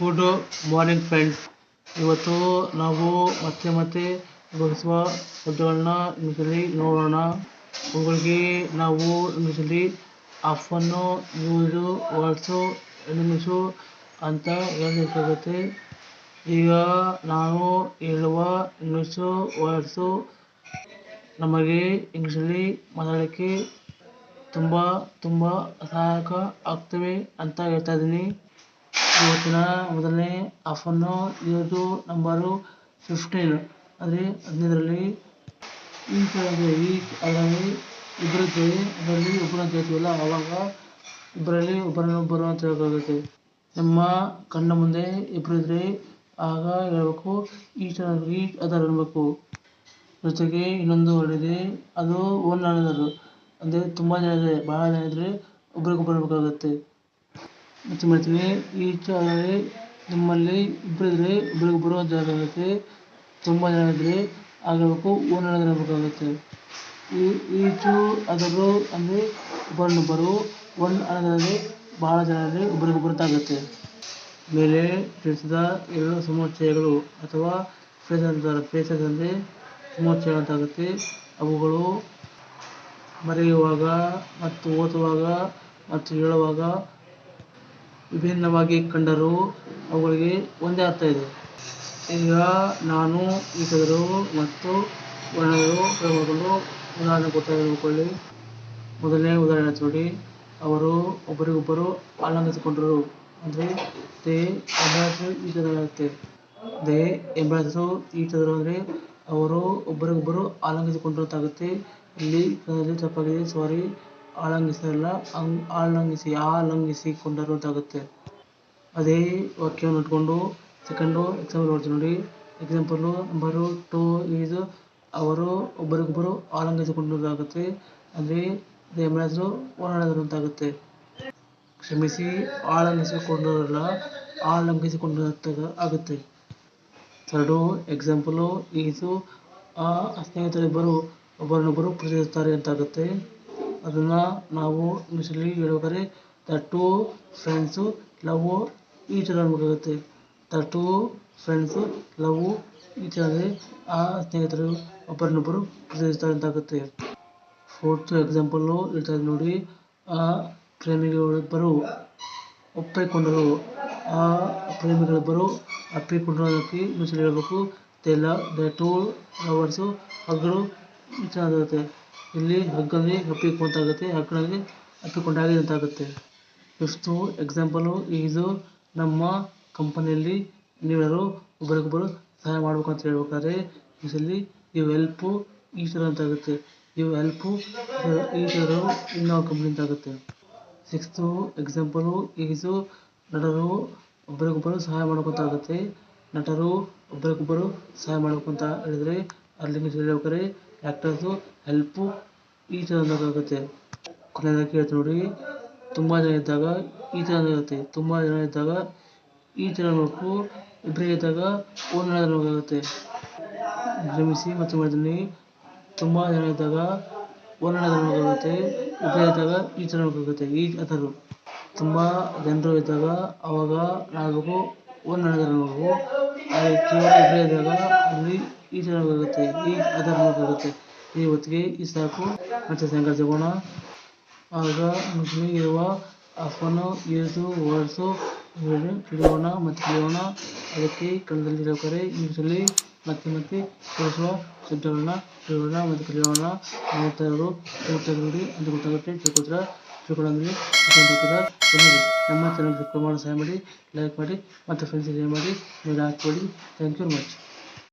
Good morning friends ಇವತ್ತು ನಾವು ಮತ್ತೆ ಮತ್ತೆ ಬಳಸುವ ಶಬ್ದಗಳನ್ನ ಇಂಗ್ಲೀಷಲ್ಲಿ ನೋಡೋಣ. ಅವುಗಳಿಗೆ ನಾವು ಇಂಗ್ಲೀಷಲ್ಲಿ ಆಫನ್ನು ಯೂಸು ವರ್ಡ್ಸು ಎನಿಮಿಸು ಅಂತ ಹೇಳಬೇಕಾಗುತ್ತೆ. ಈಗ ನಾನು ಹೇಳುವ ಇಂಗ್ಲೀಷು ವರ್ಡ್ಸು ನಮಗೆ ಇಂಗ್ಲೀಷಲ್ಲಿ ಮಾತಾಡೋಕ್ಕೆ ತುಂಬ ತುಂಬ ಸಹಾಯಕ ಆಗ್ತವೆ ಅಂತ ಹೇಳ್ತಾ ಇದ್ದೀನಿ. ಇವತ್ತಿನ ಮೊದಲನೇ ಆಫನ್ನು ಇವತ್ತು ನಂಬರು ಫಿಫ್ಟೀನ್ ಅಂದರೆ ಹದಿನೈದರಲ್ಲಿ ಅಂದರೆ ಈಚ್ ಅದರಲ್ಲಿ ಇಬ್ಬರು ಇದ್ದೇವೆ. ಅದರಲ್ಲಿ ಒಬ್ಬರು ಅಂತ ಹೇಳ್ತೀವಲ್ಲ ಆವಾಗ ಇಬ್ಬರಲ್ಲಿ ಒಬ್ಬರನ್ನೊಬ್ಬರು ಅಂತ ಹೇಳಬೇಕಾಗುತ್ತೆ ನಮ್ಮ ಕಣ್ಣ ಮುಂದೆ ಇಬ್ಬರು ಇದ್ದರೆ ಆಗ ಹೇಳಬೇಕು ಈಚ್ ಈಚ್ ಅದರ ಅನ್ಬೇಕು ಜೊತೆಗೆ ಇನ್ನೊಂದು ಇದೆ, ಅದು ಓನ್ ಅನದರ್ ಅಂದರೆ ತುಂಬ ಜನ ಇದ್ದಾರೆ. ಭಾಳ ಜನ ಇದ್ದರೆ ಒಬ್ರಿಗೊಬ್ಬರು ಅನ್ಬೇಕಾಗುತ್ತೆ ಮತ್ತೆ ಮಾಡ್ತೀನಿ. ಈ ಆದರೆ ನಿಮ್ಮಲ್ಲಿ ಇಬ್ಬರಿದ್ರೆ ಬರೋ ಜಾಗ ಆಗುತ್ತೆ. ತುಂಬ ಜನ ಇದ್ದರೆ ಆಗಬೇಕು ಓನರ್ ಈ ಈಚು ಅದರು ಅಂದರೆ ಒಬ್ಬರನ್ನೊಬ್ಬರು ಒನ್ ಅನ್ನೋದಾದರೆ ಬಹಳ ಭಾಳ ಜನ ಇದ್ದರೆ ಒಬ್ರಿಗೊಬ್ಬರು ಅಂತ ಆಗುತ್ತೆ ಮೇಲೆ ತಿಳಿಸಿದ ಎರಡು ಸಮುಚ್ಚಯಗಳು ಅಥವಾ ಫೇಸ್ ಅಂತಾರೆ ಫೇಸಸ್ ಅಂದರೆ ಸಮುಚ್ಚಯ ಅಂತ ಆಗುತ್ತೆ. ಅವುಗಳು ಮರೆಯುವಾಗ ಮತ್ತು ಓದುವಾಗ ಮತ್ತು ಹೇಳುವಾಗ ವಿಭಿನ್ನವಾಗಿ ಕಂಡರೂ ಅವುಗಳಿಗೆ ಒಂದೇ ಅರ್ಥ ಇದೆ. ಈಗ ನಾನು ಈಚೆದರು ಮತ್ತು ವರ್ಣರು ಮಾಡಿಕೊಂಡು ಉದಾಹರಣೆ ಕೊಡ್ತಾ ಹೇಳ್ಕೊಳ್ಳಿ ಮೊದಲನೇ ಉದಾಹರಣೆ ನೋಡಿ. ಅವರು ಒಬ್ಬರಿಗೊಬ್ಬರು ಆಲಂಗಿಸಿಕೊಂಡರು ಅಂದರೆ, ದೇ ಎಂಬಾಸು ಈಚೆದರಾಗುತ್ತೆ ದೇ ಎಂಬಾಸು ಈಚೆದರು ಅಂದರೆ, ಅವರು ಒಬ್ಬರಿಗೊಬ್ಬರು ಆಲಂಗಿಸಿಕೊಂಡರು ಅಂತಾಗುತ್ತೆ ಇಲ್ಲಿ ತಪ್ಪಾಗಿದೆ ಸಾರಿ ಆಲಂಗಿಸಲ್ಲ. ಅಂಗ್ ಆಲಂಗಿಸಿಕೊಂಡರು ಅಂತಾಗುತ್ತೆ ಅದೇ ವಾಕ್ಯವನ್ನು ಇಟ್ಕೊಂಡು ಸೆಕೆಂಡು ಎಕ್ಸಾಂಪಲ್ ನೋಡ್ತೀವಿ ನೋಡಿ. ಎಕ್ಸಾಂಪಲ್ಲು ನಂಬರು ಟು ಈಸ್ ಅವರು ಒಬ್ಬರಿಗೊಬ್ಬರು ಆಲಂಗಿಸಿಕೊಂಡರಾಗುತ್ತೆ ಅಂದರೆ ದೇ ಎಂಬಾಸು ಓಡಾಡಿದ್ರು ಅಂತಾಗುತ್ತೆ. ಕ್ಷಮಿಸಿ, ಆಲಂಗಿಸಿಕೊಂಡರಲ್ಲ ಆಲಂಗಿಸಿಕೊಂಡ ಆಗುತ್ತೆ. ಥರ್ಡು ಎಕ್ಸಾಂಪಲು ಈಸು ಆ ಸ್ನೇಹಿತರಿಬ್ಬರು ಒಬ್ಬರನ್ನೊಬ್ಬರು ಪ್ರೀತಿಸುತ್ತಾರೆ ಅಂತಾಗುತ್ತೆ. ಅದನ್ನು ನಾವು ಇಂಗ್ಲೀಷಲ್ಲಿ ಹೇಳ್ಬೇಕಾದ್ರೆ the two friends love each other ಅನ್ಬೇಕಾಗುತ್ತೆ the two friends love each other ಆ ಸ್ನೇಹಿತರು ಒಬ್ಬರನ್ನೊಬ್ಬರು ಪ್ರೀತಿಸುತ್ತಾರೆ ಅಂತಾಗುತ್ತೆ ಫೋರ್ತ್ ಎಕ್ಸಾಂಪಲ್ಲು ಹೇಳ್ತಾ ಇದ್ದೀನಿ ನೋಡಿ, ಆ ಪ್ರೇಮಿಗಳಿಬ್ಬರು ಒಪ್ಪಿಕೊಂಡರು, ಆ ಪ್ರೇಮಿಗಳಿಬ್ಬರು ಅಪ್ಪಿಕೊಂಡರು ಅದಕ್ಕೆ ಇಂಗ್ಲೀಷಲ್ಲಿ ಹೇಳಬೇಕು. They love the two lovers ಹಗ್ಗಳು ಚೆನ್ನಾಗಿರುತ್ತೆ ಇಲ್ಲಿ ಹಗ್ಗಲ್ಲಿ ಅಪ್ಪಿಕೊಂಡಾಗುತ್ತೆ ಹಗ್ಗಳಲ್ಲಿ ಅಪ್ಪಿಕೊಂಡಾಗಿದೆ ಇದಾಗುತ್ತೆ ಫಿಫ್ತು ಎಕ್ಸಾಂಪಲು ಇದು ನಮ್ಮ ಕಂಪನಿಯಲ್ಲಿ ನೀವೆಲ್ಲರೂ ಒಬ್ಬರಿಗೊಬ್ಬರು ಸಹಾಯ ಮಾಡಬೇಕು ಅಂತ ಹೇಳ್ಬೇಕಾದ್ರೆ, ಇದರಲ್ಲಿ ಯು ಹೆಲ್ಪು ಈಚರ್ ಅಂತಾಗುತ್ತೆ. ಯು ಹೆಲ್ಪು ಈಚರು ಇನ್ನೊಬ್ಬ ಕಂಪ್ನಿ ಅಂತಾಗುತ್ತೆ. ಸಿಕ್ಸ್ತು ಎಕ್ಸಾಂಪಲು ಈಸು ನಟರು ಒಬ್ಬರಿಗೊಬ್ಬರು ಸಹಾಯ ಮಾಡ್ಕೊತಾಗುತ್ತೆ ನಟರು ಒಬ್ಬರಿಗೊಬ್ಬರು ಸಹಾಯ ಮಾಡಬೇಕು ಅಂತ ಹೇಳಿದರೆ ಅಲ್ಲಿ ಹೇಳ್ಬೇಕಾದ್ರೆ ಆ್ಯಕ್ಟರ್ಸು ಹೆಲ್ಪು ಈ ಥರ ಆಗುತ್ತೆ. ಕೊನೆಯದಾಗಿ ಹೇಳ್ತೀನಿ ನೋಡಿ, ತುಂಬ ಜನ ಇದ್ದಾಗ ಈ ಥರ ಇರುತ್ತೆ ತುಂಬ ಜನ ಇದ್ದಾಗ ಈ ಥರ ಅನ್ಬೇಕು ಇಬ್ಬರೇ ಇದ್ದಾಗ ಒಂದು ಆಗುತ್ತೆ. ಕ್ಷಮಿಸಿ, ಮತ್ತೆ ಮಾಡ್ತೀನಿ. ತುಂಬ ಜನ ಇದ್ದಾಗ ಒನ್ ಆಗುತ್ತೆ. ಇಬ್ಬರೇ ಇದ್ದಾಗ ಈ ಥರ ಹೋಗುತ್ತೆ ಈ ಅದರು ತುಂಬ ಜನರು ಇದ್ದಾಗ ಅವಾಗ ನಾಲ್ಕು ಅನ್ಬೇಕು ಆದರೆ ಕೇವಲ ಇಬ್ಬರೇ ಇದ್ದಾಗ ಅಲ್ಲಿ ಈ ಥರ ಈ ಅದರ ಈ ಹೊತ್ತಿಗೆ ಈ ಸಾಕು. ಮತ್ತೆ ಸಾಯಂಕಾಲ ತಗೋಣ ಆಗ ಇರುವ ಅಫನ್ನು ಯೂಸು ವರ್ಡ್ಸು ತಿಳಿಯೋಣ ಮತ್ತು ಕಲಿಯೋಣ ಅದಕ್ಕೆ ಕನ್ನಡದಲ್ಲಿ ಹೇಳ್ಬೇಕಾದ್ರೆ ಇಂಗ್ಲೀಷಲ್ಲಿ ಮತ್ತೆ ಮತ್ತೆ ಬಳಸುವ ಶಬ್ದಗಳನ್ನ ತಿಳಿಯೋಣ ಮತ್ತು ಕಲಿಯೋಣ ಕೇಳ್ತಾ ನೋಡಿ ಅಂತ ಗೊತ್ತಾಗುತ್ತೆ. ತಿಳ್ಕೊತೀರ ತಿಳ್ಕೊಳ್ಳೋದ್ರಲ್ಲಿ ಬನ್ನಿ ನಮ್ಮ ಚಾನಲ್ ಸಬ್ಸ್ಕ್ರೈಬ್ ಮಾಡೋ ಸಹಾಯ ಮಾಡಿ ಲೈಕ್ ಮಾಡಿ ಮತ್ತು ಫ್ರೆಂಡ್ಸಿಗೆ ಶೇರ್ ಮಾಡಿ ಮೇಲೆ ಹಾಕ್ಕೊಳ್ಳಿ ಥ್ಯಾಂಕ್ ಯು ವೆರಿ ಮಚ್